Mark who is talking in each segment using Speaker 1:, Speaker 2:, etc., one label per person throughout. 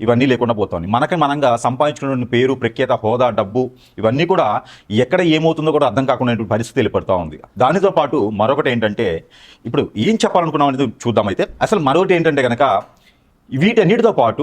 Speaker 1: ఇవన్నీ లేకుండా పోతుంది మనకి మనంగా సంపాదించుకున్న పేరు ప్రఖ్యాత హోదా డబ్బు ఇవన్నీ కూడా ఎక్కడ ఏమవుతుందో కూడా అర్థం కాకుండా పరిస్థితి ఏర్పడుతూ ఉంది. దానితో పాటు మరొకటి ఏంటంటే ఇప్పుడు ఏం చెప్పాలనుకున్నాం అనేది చూద్దాం అయితే. అసలు మరొకటి ఏంటంటే కనుక వీటన్నిటితో పాటు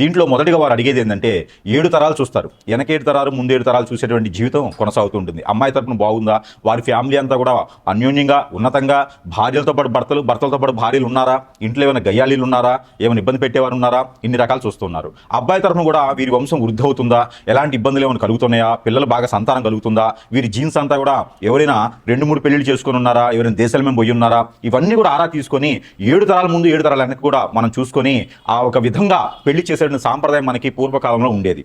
Speaker 1: దీంట్లో మొదటిగా వారు అడిగేది ఏంటంటే ఏడు తరాలు చూస్తారు. వెనకేడు తరాలు ముందేడు తరాలు చూసేటువంటి జీవితం కొనసాగుతుంటుంది అమ్మాయి తరపున బాగుందా? వారి ఫ్యామిలీ అంతా కూడా అన్యోన్యంగా ఉన్నతంగా భార్యలతో పాటు భర్తలు భర్తలతో పాటు భార్యలు ఉన్నారా? ఇంట్లో ఏమైనా గయ్యాలీలు ఉన్నారా? ఏమైనా ఇబ్బంది పెట్టేవారు ఉన్నారా? ఇన్ని రకాలు చూస్తున్నారు అబ్బాయి తరపున కూడా వీరి వంశం వృద్ధి అవుతుందా ఎలాంటి ఇబ్బందులు ఏమైనా కలుగుతున్నాయా? పిల్లలు బాగా సంతానం కలుగుతుందా? వీరి జీన్స్ అంతా కూడా ఎవరైనా రెండు మూడు పెళ్ళిళ్ళు చేసుకుని ఉన్నారా? ఎవరైనా దేశాల మేము పోయి ఉన్నారా? ఇవన్నీ కూడా ఆరా తీసుకొని ఏడు తరాల ముందు ఏడు తరాల వెనక్కి కూడా మనం చూసుకొని ఆ ఒక విధంగా పెళ్ళి చేసే సాంప్రదాయం మనకి పూర్వకాలంలో ఉండేది.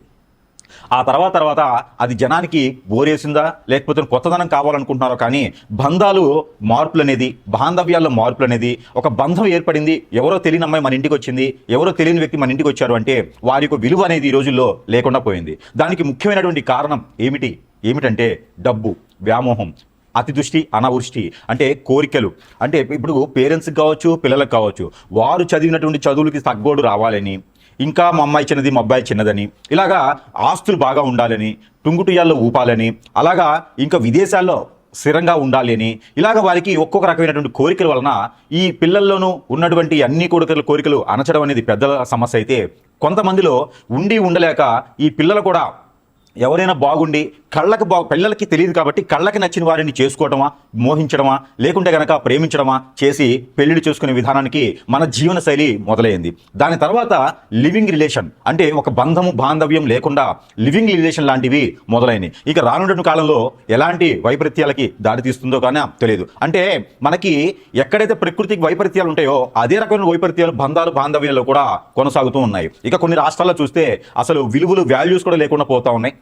Speaker 1: ఆ తర్వాత తర్వాత అది జనానికి బోరేసిందా లేకపోతే కొత్తదనం కావాలనుకుంటున్నారో కానీ బంధాలు మార్పులు అనేది బాంధవ్యాల్లో మార్పులు అనేది ఒక బంధం ఏర్పడింది ఎవరో తెలియని అమ్మాయి మన ఇంటికి వచ్చింది ఎవరో తెలియని వ్యక్తి మన ఇంటికి వచ్చారు అంటే వారి యొక్క విలువ అనేది ఈ రోజుల్లో లేకుండా పోయింది. దానికి ముఖ్యమైనటువంటి కారణం ఏమిటి? ఏమిటంటే డబ్బు వ్యామోహం అతిదృష్టి అనావృష్టి అంటే కోరికలు. అంటే ఇప్పుడు పేరెంట్స్కి కావచ్చు పిల్లలకు కావచ్చు వారు చదివినటువంటి చదువులకి తగ్గోడు రావాలని ఇంకా మా అమ్మాయి చిన్నది మా అబ్బాయి చిన్నదని. ఇలాగా ఆస్తులు బాగా ఉండాలని టుంగుటుయాల్లో ఊపాలని అలాగా ఇంకా విదేశాల్లో స్థిరంగా ఉండాలి అని ఇలాగ వారికి ఒక్కొక్క రకమైనటువంటి కోరికల వలన ఈ పిల్లల్లోనూ ఉన్నటువంటి అన్ని కోరికలు కోరికలు అనచడం అనేది పెద్దల సమస్య అయితే కొంతమందిలో ఉండి ఉండలేక ఈ పిల్లలు కూడా ఎవరైనా బాగుండి కళ్ళకి బా పిల్లలకి తెలియదు కాబట్టి కళ్ళకి నచ్చిన వారిని చేసుకోవటమా మోహించడమా లేకుంటే గనక ప్రేమించడమా చేసి పెళ్ళిళ్ళు చేసుకునే విధానానికి మన జీవన శైలి మొదలైంది. దాని తర్వాత లివింగ్ రిలేషన్ అంటే ఒక బంధము బాంధవ్యం లేకుండా లివింగ్ రిలేషన్ లాంటివి మొదలైనవి ఇక రానున్న కాలంలో ఎలాంటి వైపరీత్యాలకి దారి తీస్తుందో కానీ తెలియదు. అంటే మనకి ఎక్కడైతే ప్రకృతికి వైపరీత్యాలు ఉంటాయో అదే రకమైన వైపరీత్యాలు బంధాలు బాంధవ్యాలు కూడా కొనసాగుతూ ఉన్నాయి. ఇక కొన్ని రాష్ట్రాల్లో చూస్తే అసలు విలువలు వాల్యూస్ కూడా లేకుండా పోతా ఉన్నాయి.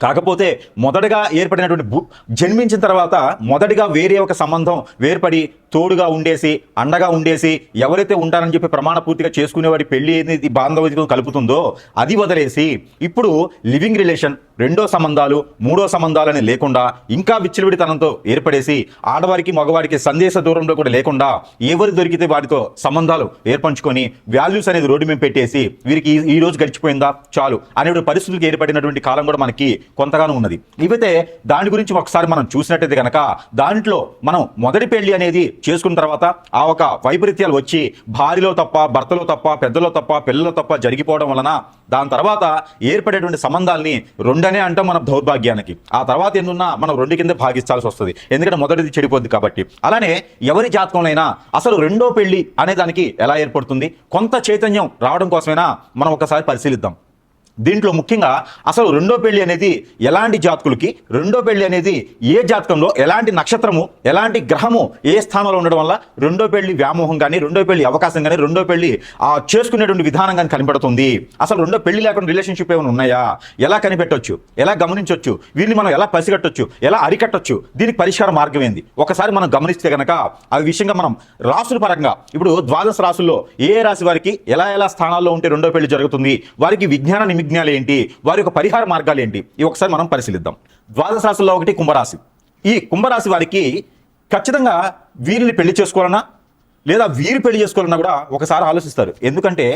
Speaker 1: కాకపోతే మొదటగా ఏర్పడినటువంటి జన్మించిన తర్వాత మొదటిగా వేరే ఒక సంబంధం వేర్పడి తోడుగా ఉండేసి అండగా ఉండేసి ఎవరైతే ఉంటారని చెప్పి ప్రమాణ పూర్తిగా చేసుకునేవాడి పెళ్ళి అనేది బాంధవ్యం కలుపుతుందో అది వదిలేసి ఇప్పుడు లివింగ్ రిలేషన్ రెండో సంబంధాలు మూడో సంబంధాలని లేకుండా ఇంకా విచ్చలవిడితనంతో ఏర్పడేసి ఆడవారికి మగవారికి సందేశ దూరంలో కూడా లేకుండా ఎవరు దొరికితే వారితో సంబంధాలు ఏర్పంచుకొని వాల్యూస్ అనేది రోడ్డు మీద పెట్టేసి వీరికి ఈ- ఈ రోజు గడిచిపోయిందా? చాలు అనే పరిస్థితులకు ఏర్పడినటువంటి కాలం కూడా మనకి కొంతగానో ఉన్నది. ఇవైతే దాని గురించి ఒకసారి మనం చూసినట్టయితే కనుక దాంట్లో మనం మొదటి పెళ్ళి అనేది చేసుకున్న తర్వాత ఆ ఒక వైపరీత్యాలు వచ్చి భార్యలో తప్ప భర్తలో తప్ప పెద్దలో తప్ప పిల్లలో తప్ప జరిగిపోవడం వలన దాని తర్వాత ఏర్పడేటువంటి సంబంధాల్ని రెండనే అంటాం మన దౌర్భాగ్యానికి. ఆ తర్వాత ఎన్నున్నా మనం రెండు కింద భాగిస్తాల్సి వస్తుంది. ఎందుకంటే మొదటిది చెడిపోద్ది కాబట్టి. అలానే ఎవరి జాతకంలోనైనా అసలు రెండో పెళ్ళి అనే దానికి ఎలా ఏర్పడుతుంది? కొంత చైతన్యం రావడం కోసమైనా మనం ఒకసారి పరిశీలిద్దాం. దీంట్లో ముఖ్యంగా అసలు రెండో పెళ్ళి అనేది ఎలాంటి జాతకులకి రెండో పెళ్ళి అనేది ఏ జాతకంలో ఎలాంటి నక్షత్రము ఎలాంటి గ్రహము ఏ స్థానంలో ఉండడం వల్ల రెండో పెళ్ళి వ్యామోహం కానీ రెండో పెళ్ళి అవకాశం కానీ రెండో పెళ్ళి ఆ చేసుకునేటువంటి విధానం కానీ కనబడుతుంది అసలు రెండో పెళ్ళి లేకుండా రిలేషన్షిప్ ఏమైనా ఉన్నాయా? ఎలా కనిపెట్టొచ్చు? ఎలా గమనించవచ్చు వీరిని మనం ఎలా పసిగట్టొచ్చు ఎలా అరికట్టొచ్చు? దీనికి పరిష్కార మార్గం ఏంది? ఒకసారి మనం గమనిస్తే కనుక ఆ విషయంగా మనం రాసుల పరంగా ఇప్పుడు ద్వాదశ రాసుల్లో ఏ రాశి వారికి ఎలా ఎలా స్థానాల్లో ఉంటే రెండో పెళ్ళి జరుగుతుంది? వారికి విజ్ఞాన నిమిజ్ఞాలు ఏంటి వారి యొక్క పరిహార మార్గాలు ఏంటి ఇవి ఒకసారి మనం పరిశీలిద్దాం. ద్వాదశ రాశుల్లో ఒకటి కుంభరాశి. ఈ కుంభరాశి వారికి ఖచ్చితంగా వీరిని పెళ్ళి చేసుకోవాలన్నా లేదా వీరు పెళ్ళి చేసుకోవాలన్నా కూడా ఒకసారి ఆలోచిస్తారు. ఎందుకంటే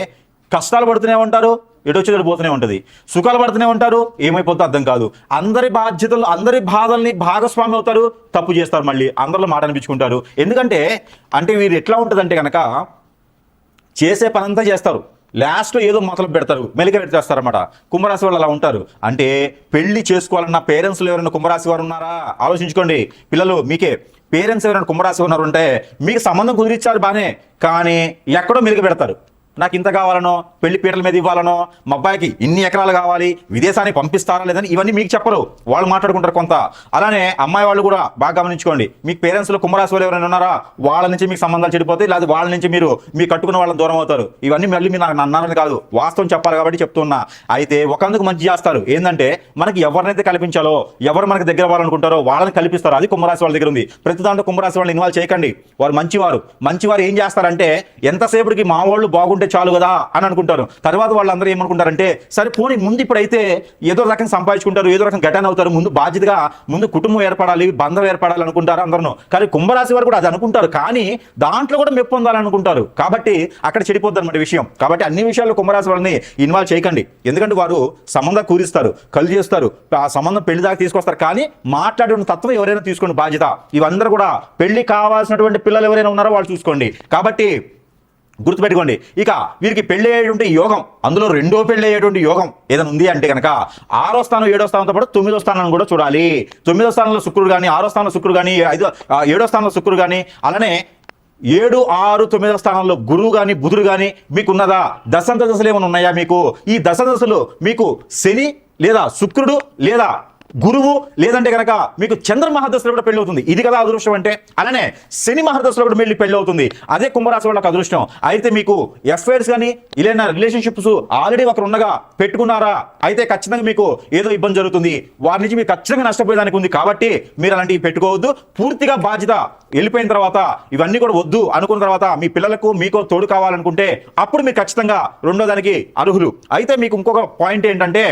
Speaker 1: కష్టాలు పడుతూనే ఉంటారు ఎటు ఎటు పోతూనే ఉంటుంది. సుఖాలు పడుతూనే ఉంటారు ఏమైపోతుందో అర్థం కాదు. అందరి బాధ్యతలు అందరి బాధల్ని భాగస్వామి అవుతారు తప్పు చేస్తారు మళ్ళీ. అందరిలో మాట అనిపించుకుంటారు. ఎందుకంటే అంటే వీరు ఎట్లా ఉంటుందంటే కనుక చేసే పనంతా చేస్తారు. లాస్ట్లో ఏదో మొదలు పెడతారు మెలిక పెట్టేస్తారన్నమాట కుంభరాశి వాళ్ళు అలా ఉంటారు. అంటే పెళ్ళి చేసుకోవాలన్న పేరెంట్స్లో ఎవరైనా కుంభరాశి వారు ఉన్నారా? ఆలోచించుకోండి. పిల్లలు మీకే పేరెంట్స్ ఎవరైనా కుంభరాశి ఉన్నారు ఉంటే మీకు సంబంధం కుదిరిచ్చారు బాగానే కానీ ఎక్కడో మెలిక పెడతారు. నాకు ఇంత కావాలనో పెళ్ళి పీటల మీద ఇవ్వాలనో మా అబ్బాయికి ఇన్ని ఎకరాలు కావాలి విదేశానికి పంపిస్తారా లేదని ఇవన్నీ మీకు చెప్పరు. వాళ్ళు మాట్లాడుకుంటారు కొంత. అలానే అమ్మాయి వాళ్ళు కూడా బాగా గమనించుకోండి. మీ పేరెంట్స్లో కుంభరాశి వాళ్ళు ఎవరైనా ఉన్నారా? వాళ్ళ నుంచి మీకు సంబంధాలు చెడిపోతాయి లేదా వాళ్ళ నుంచి మీరు మీ కట్టుకున్న వాళ్ళని దూరం అవుతారు. ఇవన్నీ మళ్ళీ మీరు నాకు అన్నారని కాదు వాస్తవం చెప్పాలి కాబట్టి చెప్తున్నా. అయితే ఒకందుకు మంచి చేస్తారు. ఏంటంటే మనకి ఎవరినైతే కల్పించాలో ఎవరు మనకి దగ్గర వాళ్ళనుకుంటారో వాళ్ళని కల్పిస్తారు. అది కుంభరాశి వాళ్ళ దగ్గర ఉంది. ప్రతి దాంట్లో కుంభరాశి వాళ్ళని ఇన్వాల్వ్ చేయకండి. వారు మంచివారు. మంచివారు ఏం చేస్తారంటే ఎంతసేపటికి మా వాళ్ళు బాగుంటుంది ఉంటే చాలు కదా అని అనుకుంటారు. తర్వాత వాళ్ళందరూ ఏమనుకుంటారంటే సరే పోనీ ముందు ఇప్పుడైతే ఏదో రకం సంపాదించుకుంటారు ఏదో రకం ఘటన అవుతారు ముందు బాధ్యతగా ముందు కుటుంబం ఏర్పడాలి బంధం ఏర్పడాలి అనుకుంటారు అందరూ. కానీ కుంభరాశి వారు కూడా అది అనుకుంటారు. కానీ దాంట్లో కూడా మెప్పు పొందాలనుకుంటారు. కాబట్టి అక్కడ చెడిపోద్ది అనమాట విషయం. కాబట్టి అన్ని విషయాల్లో కుంభరాశి వాళ్ళని ఇన్వాల్వ్ చేయకండి. ఎందుకంటే వారు సంబంధం కూరిస్తారు కలు చేస్తారు ఆ సంబంధం పెళ్ళి దాకా తీసుకొస్తారు. కానీ మాట్లాడిన తత్వం ఎవరైనా తీసుకోండి బాధ్యత. ఇవందరూ కూడా పెళ్ళి కావాల్సినటువంటి పిల్లలు ఎవరైనా ఉన్నారో వాళ్ళు చూసుకోండి. కాబట్టి గుర్తుపెట్టుకోండి. ఇక వీరికి పెళ్ళి అయ్యేటువంటి యోగం అందులో రెండో పెళ్ళి అయ్యేటువంటి యోగం ఏదైనా ఉంది అంటే కనుక ఆరో స్థానం ఏడో స్థానంతో పాటు తొమ్మిదో స్థానం కూడా చూడాలి. తొమ్మిదో స్థానంలో శుక్రుడు కానీ ఆరో స్థానంలో శుక్రుడు కానీ ఐదో ఏడో స్థానంలో శుక్రుడు కానీ అలానే ఏడు ఆరు తొమ్మిదో స్థానంలో గురువు కానీ బుధుడు కానీ మీకు ఉన్నదా దశంత దశలు ఏమైనా ఉన్నాయా మీకు? ఈ దశ దశలు మీకు శని లేదా శుక్రుడు లేదా గురువు లేదంటే కనుక మీకు చంద్ర మహాదశలో కూడా పెళ్ళి అవుతుంది ఇది కదా అదృష్టం అంటే. అలానే శని మహాదశలో కూడా మళ్ళీ పెళ్ళి అవుతుంది అదే కుంభరాశి వాళ్ళకి అదృష్టం. అయితే మీకు ఎఫ్ఐఆర్స్ కానీ ఇలా రిలేషన్షిప్స్ ఆల్రెడీ ఒకరు ఉండగా పెట్టుకున్నారా? అయితే ఖచ్చితంగా మీకు ఏదో ఇబ్బంది జరుగుతుంది. వారి నుంచి మీకు ఖచ్చితంగా నష్టపోయేదానికి ఉంది. కాబట్టి మీరు అలాంటివి పెట్టుకోవద్దు. పూర్తిగా బాధ్యత వెళ్ళిపోయిన తర్వాత ఇవన్నీ కూడా వద్దు అనుకున్న తర్వాత మీ పిల్లలకు మీకు తోడు కావాలనుకుంటే అప్పుడు మీరు ఖచ్చితంగా రెండో దానికి అర్హులు. అయితే మీకు ఇంకొక పాయింట్ ఏంటంటే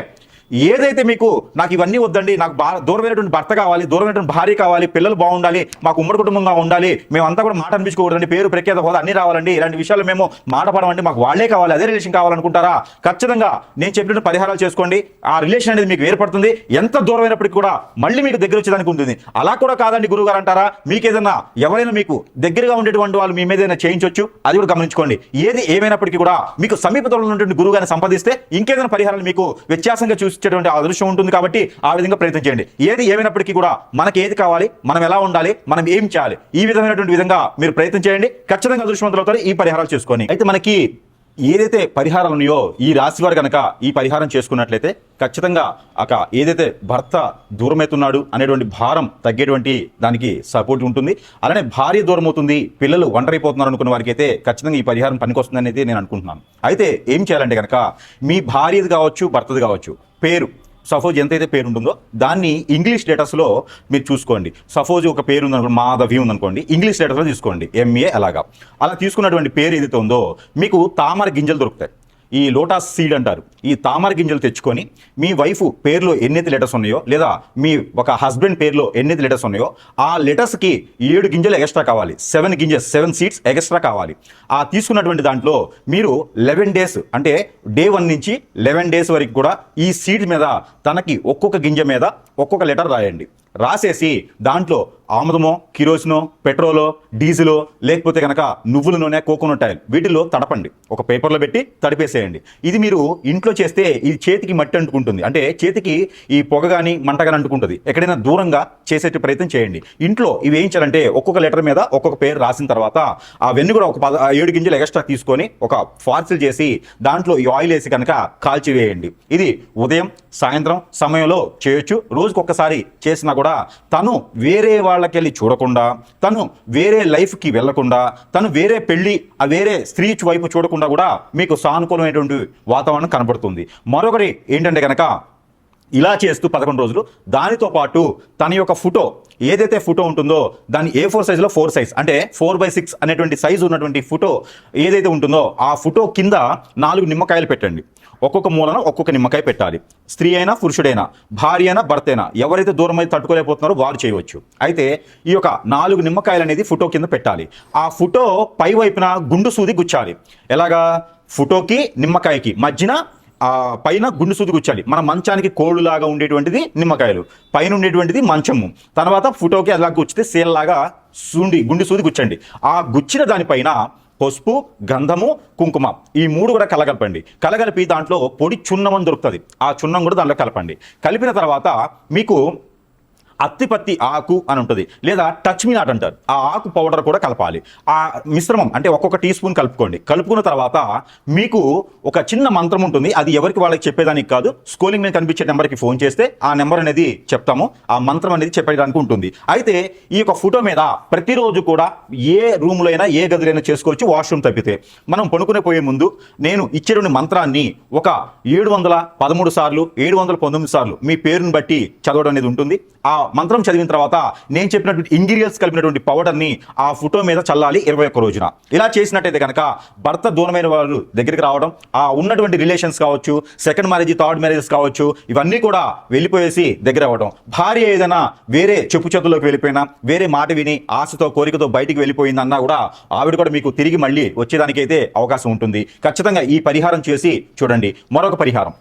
Speaker 1: ఏదైతే మీకు నాకు ఇవన్నీ వద్దండి నాకు దూరమైనటువంటి భర్త కావాలి దూరమైనటువంటి భార్య కావాలి పిల్లలు బాగుండాలి మాకు ఉమ్మడి కుటుంబంగా ఉండాలి మేమంతా కూడా మాట అనిపించుకోకూడదండి పేరు ప్రఖ్యాత హోదా అన్ని రావాలండి ఇలాంటి విషయాలు మేము మాట పడమండి మాకు వాళ్ళే కావాలి అదే రిలేషన్ కావాలనుకుంటారా? ఖచ్చితంగా నేను చెప్పినట్టు పరిహారాలు చేసుకోండి ఆ రిలేషన్ అనేది మీకు ఏర్పడుతుంది ఎంత దూరమైనప్పటికీ కూడా మళ్ళీ మీకు దగ్గర వచ్చేదానికి ఉంటుంది. అలా కూడా కాదండి గురువు గారు అంటారా? మీకు ఏదైనా ఎవరైనా మీకు దగ్గరగా ఉండేటువంటి వాళ్ళు మీ మీద ఏదైనా చేయించవచ్చు అది కూడా గమనించుకోండి. ఏది ఏమైనప్పటికీ కూడా మీకు సమీపంలో ఉన్నటువంటి గురువు గారిని సంపాదిస్తే ఇంకేదైనా పరిహారాలు మీకు వ్యత్యాసంగా చూసేటువంటి అదృష్టం ఉంటుంది కాబట్టి ఆ విధంగా ప్రయత్నం చేయండి. ఏది ఏమైనప్పటికీ కూడా మనకి ఏది కావాలి మనం ఎలా ఉండాలి మనం ఏం చేయాలి ఈ విధమైనటువంటి విధంగా మీరు ప్రయత్నం చేయండి. ఖచ్చితంగా అదృష్టవంతులు అవుతారు ఈ పరిహారాలు చేసుకొని అయితే మనకి ఏదైతే పరిహారాలు ఉన్నాయో ఈ రాశి వారు కనుక ఈ పరిహారం చేసుకున్నట్లయితే ఖచ్చితంగా అక ఏదైతే భర్త దూరమవుతున్నాడు అనేటువంటి భారం తగ్గేటువంటి దానికి సపోర్ట్ ఉంటుంది. అలానే భార్య దూరం అవుతుంది పిల్లలు ఒంటరైపోతున్నారు అనుకున్న వారికి అయితే ఖచ్చితంగా ఈ పరిహారం పనికొస్తుంది అనేది నేను అనుకుంటున్నాను. అయితే ఏం చేయాలంటే కనుక మీ భార్యది కావచ్చు భర్తది కావచ్చు పేరు సపోజ్ ఎంతైతే పేరు ఉంటుందో దాన్ని ఇంగ్లీష్ లెటర్స్లో మీరు చూసుకోండి. సపోజ్ ఒక పేరు ఉందనుకోండి మాధవి ఉందనుకోండి ఇంగ్లీష్ లెటర్స్లో తీసుకోండి. ఎంఏ అలాగా. అలా తీసుకున్నటువంటి పేరు ఏదైతే ఉందో మీకు తామర గింజలు దొరుకుతాయి. ఈ లోటాస్ సీడ్ అంటారు. ఈ తామర గింజలు తెచ్చుకొని మీ వైఫ్ పేరులో ఎన్నైతే లెటర్స్ ఉన్నాయో లేదా మీ ఒక హస్బెండ్ పేరులో ఎన్నైతే లెటర్స్ ఉన్నాయో ఆ లెటర్స్కి ఏడు గింజలు ఎక్స్ట్రా కావాలి. సెవెన్ గింజెస్ సెవెన్ సీడ్స్ ఎక్స్ట్రా కావాలి. ఆ తీసుకున్నటువంటి దాంట్లో మీరు లెవెన్ డేస్ అంటే డే వన్ నుంచి లెవెన్ డేస్ వరకు కూడా ఈ సీడ్ మీద తనకి ఒక్కొక్క గింజ మీద ఒక్కొక్క లెటర్ రాయండి. రాసేసి దాంట్లో ఆముదమో కిరోసినో పెట్రోలో డీజిలో లేకపోతే కనుక నువ్వుల నూనె కోకోనట్ ఆయిల్ వీటిలో తడపండి. ఒక పేపర్లో పెట్టి తడిపేసేయండి. ఇది మీరు ఇంట్లో చేస్తే ఇది చేతికి మట్టి అంటుకుంటుంది. అంటే చేతికి ఈ పొగ కానీ మంట కానీ అంటుకుంటుంది. ఎక్కడైనా దూరంగా చేసేట ప్రయత్నం చేయండి. ఇంట్లో ఇవి వేయించాలంటే ఒక్కొక్క లెటర్ మీద ఒక్కొక్క పేరు రాసిన తర్వాత అవన్నీ కూడా ఒక పద ఏడు గింజలు ఎక్స్ట్రా తీసుకొని ఒక ఫార్సిల్ చేసి దాంట్లో ఈ ఆయిల్ వేసి కనుక కాల్చివేయండి. ఇది ఉదయం సాయంత్రం సమయంలో చేయొచ్చు. రోజుకొకసారి చేసినా కూడా తను వేరే వాళ్ళకెళ్ళి చూడకుండా తను వేరే లైఫ్కి వెళ్ళకుండా తను వేరే పెళ్ళి ఆ వేరే స్త్రీ వైపు చూడకుండా కూడా మీకు సానుకూలమైనటువంటి వాతావరణం కనబడుతుంది. మరొకటి ఏంటంటే కనుక ఇలా చేస్తూ పదకొండు రోజులు దానితో పాటు తన యొక్క ఫోటో ఏదైతే ఫోటో ఉంటుందో దాన్ని ఏ ఫోర్ సైజులో ఫోర్ సైజ్ అంటే ఫోర్ బై సిక్స్ అనేటువంటి సైజు ఉన్నటువంటి ఫోటో ఏదైతే ఉంటుందో ఆ ఫోటో కింద నాలుగు నిమ్మకాయలు పెట్టండి. ఒక్కొక్క మూలన ఒక్కొక్క నిమ్మకాయ పెట్టాలి. స్త్రీ అయినా పురుషుడైనా భార్య అయినా భర్త అయినా ఎవరైతే దూరం అయితే తట్టుకోలేకపోతున్నారో వారు చేయవచ్చు. అయితే ఈ యొక్క నాలుగు నిమ్మకాయలు అనేది ఫోటో కింద పెట్టాలి. ఆ ఫోటో పై వైపున గుండు సూది గుచ్చాలి. ఎలాగా? ఫోటోకి నిమ్మకాయకి మధ్యన ఆ పైన గుండు సూది గుచ్చాలి. మన మంచానికి కోళ్ళులాగా ఉండేటువంటిది నిమ్మకాయలు. పైన ఉండేటువంటిది మంచము. తర్వాత ఫోటోకి అలా గుచ్చితే సేల్లాగా సూండి గుండు సూది గుచ్చండి. ఆ గుచ్చిన దానిపైన పసుపు గంధము కుంకుమ ఈ మూడు కూడా కలగలపండి. కలగలిపి దాంట్లో పొడి చున్నం అని దొరుకుతుంది. ఆ చున్నం కూడా దాంట్లో కలపండి. కలిపిన తర్వాత మీకు అత్తిపత్తి ఆకు అని ఉంటుంది. లేదా టచ్ మీ నాట్ అంటారు. ఆ ఆకు పౌడర్ కూడా కలపాలి. ఆ మిశ్రమం అంటే ఒక్కొక్క టీ స్పూన్ కలుపుకోండి. కలుపుకున్న తర్వాత మీకు ఒక చిన్న మంత్రం ఉంటుంది. అది ఎవరికి వాళ్ళకి చెప్పేదానికి కాదు. స్కూలింగ్ మీద కనిపించే నెంబర్కి ఫోన్ చేస్తే ఆ నెంబర్ అనేది చెప్తాము. ఆ మంత్రం అనేది చెప్పేదానికి ఉంటుంది. అయితే ఈ యొక్క ఫోటో మీద ప్రతిరోజు కూడా ఏ రూమ్లో అయినా ఏ గదిలైనా చేసుకోవచ్చు వాష్రూమ్ తప్పితే. మనం పనుకునే పోయే ముందు నేను ఇచ్చేటువంటి మంత్రాన్ని ఒక ఏడు వందల పదమూడు సార్లు ఏడు వందల పంతొమ్మిది సార్లు మీ పేరుని బట్టి చదవడం అనేది ఉంటుంది. ఆ మంత్రం చదివిన తర్వాత నేను చెప్పినటువంటి ఇంగ్రీడియంట్స్ కలిపినటువంటి పౌడర్ని ఆ ఫోటో మీద చల్లాలి ఇరవై ఒక్క రోజున. ఇలా చేసినట్టయితే కనుక భర్త దూరమైన వాళ్ళు దగ్గరికి రావడం ఆ ఉన్నటువంటి రిలేషన్స్ కావచ్చు సెకండ్ మ్యారేజ్ థర్డ్ మ్యారేజెస్ కావచ్చు ఇవన్నీ కూడా వెళ్ళిపోయేసి దగ్గర అవ్వడం భార్య ఏదైనా వేరే చెప్పు చేతుల్లోకి వెళ్ళిపోయినా వేరే మాట విని ఆశతో కోరికతో బయటికి వెళ్ళిపోయిందన్నా కూడా ఆవిడ కూడా మీకు తిరిగి మళ్ళీ వచ్చేదానికైతే అవకాశం ఉంటుంది. ఖచ్చితంగా ఈ పరిహారం చేసి చూడండి. మరొక పరిహారం.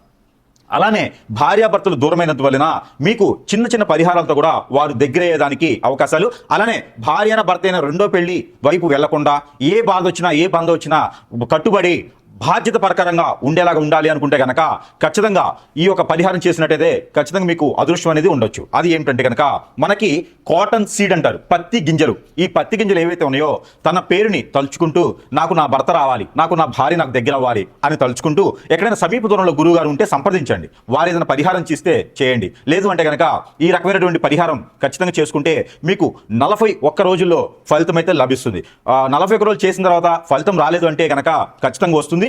Speaker 1: అలానే భార్యాభర్తలు దూరమైనందు వలన మీకు చిన్న చిన్న పరిహారాలతో కూడా వారు దగ్గరయ్యేదానికి అవకాశాలు. అలానే భార్యన భర్త అయిన రెండో పెళ్ళి వైపు వెళ్ళకుండా ఏ బాధ వచ్చినా ఏ బంధం వచ్చినా కట్టుబడి బాధ్యత ప్రకారంగా ఉండేలాగా ఉండాలి అనుకుంటే కనుక ఖచ్చితంగా ఈ యొక్క పరిహారం చేసినట్టయితే ఖచ్చితంగా మీకు అదృష్టం అనేది ఉండొచ్చు. అది ఏంటంటే కనుక మనకి కాటన్ సీడ్ అంటారు పత్తి గింజలు. ఈ పత్తి గింజలు ఏవైతే ఉన్నాయో తన పేరుని తలుచుకుంటూ నాకు నా భర్త రావాలి నాకు నా భార్య నాకు దగ్గర అవ్వాలి అని తలుచుకుంటూ ఎక్కడైనా సమీప దూరంలో గురువు గారు ఉంటే సంప్రదించండి. వారు ఏదైనా పరిహారం చేస్తే చేయండి. లేదు అంటే కనుక ఈ రకమైనటువంటి పరిహారం ఖచ్చితంగా చేసుకుంటే మీకు నలభై ఒక్క రోజుల్లో ఫలితం అయితే లభిస్తుంది. నలభై ఒక్క రోజులు చేసిన తర్వాత ఫలితం రాలేదు అంటే కనుక ఖచ్చితంగా వస్తుంది.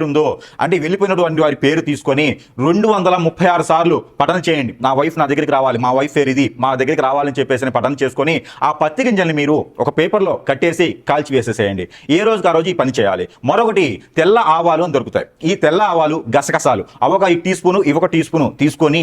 Speaker 1: పేరుందో? అంటే వెళ్ళిపోయినటువంటి వారి పేరు తీసుకొని రెండు వందల ముప్పై ఆరు సార్లు పఠన చేయండి. నా వైఫ్ నా దగ్గరికి రావాలి. మా వైఫ్ పేరు ఇది. మా దగ్గరికి రావాలని చెప్పేసి పఠన చేసుకొని ఆ పత్తి గింజల్ని మీరు ఒక పేపర్లో కట్టేసి కాల్చి వేసేసేయండి. ఏ రోజుకి ఆ రోజు ఈ పని చేయాలి. మరొకటి తెల్ల ఆవాలు అని దొరుకుతాయి. ఈ తెల్ల ఆవాలు గసగసాలు. అవొక టీ స్పూను ఇవొక టీ స్పూను తీసుకొని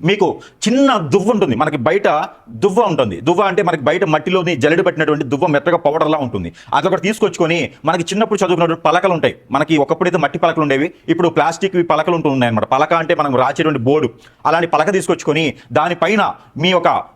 Speaker 1: మీకు చిన్న దువ్వ ఉంటుంది. మనకి బయట దువ్వ ఉంటుంది. దువ్వ అంటే మనకి బయట మట్టిలోని జల్లెడు పెట్టినటువంటి దువ్వ మెత్తగా పౌడర్లా ఉంటుంది. అదొకటి తీసుకొచ్చుకొని మనకి చిన్నప్పుడు చదువుకున్నటువంటి పలకలు ఉంటాయి. మనకి ఒకప్పుడైతే మట్టి పలకలు ఉండేవి. ఇప్పుడు ప్లాస్టిక్ పలకలు ఉంటున్నాయి అనమాట పలక అంటే మనం రాచేటువంటి బోర్డు. అలాంటి పలక తీసుకొచ్చుకొని దానిపైన మీ యొక్క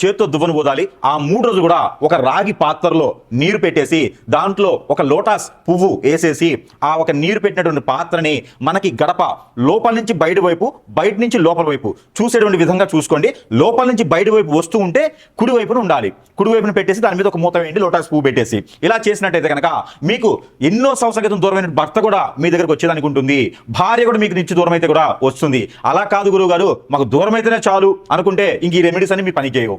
Speaker 1: చేత్తో దువ్వను ఊదాలి ఆ మూడు రోజులు కూడా ఒక రాగి పాత్రలో నీరు పెట్టేసి దాంట్లో ఒక లోటాస్ పువ్వు వేసేసి ఆ ఒక నీరు పెట్టినటువంటి పాత్రని మనకి గడప లోపల నుంచి బయట వైపు బయట నుంచి లోపల వైపు చూసేటువంటి విధంగా చూసుకోండి. లోపల నుంచి బయట వైపు వస్తూ ఉంటే కుడి వైపున ఉండాలి. కుడి వైపున పెట్టేసి దాని మీద ఒక మూత వేయండి లోటాస్ పువ్వు పెట్టేసి. ఇలా చేసినట్టయితే కనుక మీకు ఎన్నో సంవత్సరాల క్రితం దూరమైన భర్త కూడా మీ దగ్గరకు వచ్చేదానికి ఉంటుంది. భార్య కూడా మీకు నుంచి దూరం అయితే కూడా వస్తుంది. అలా కాదు గురువు గారు మాకు దూరం అయితేనే చాలు అనుకుంటే ఇంక ఈ రెమెడీస్ అని మీ పని చేయవు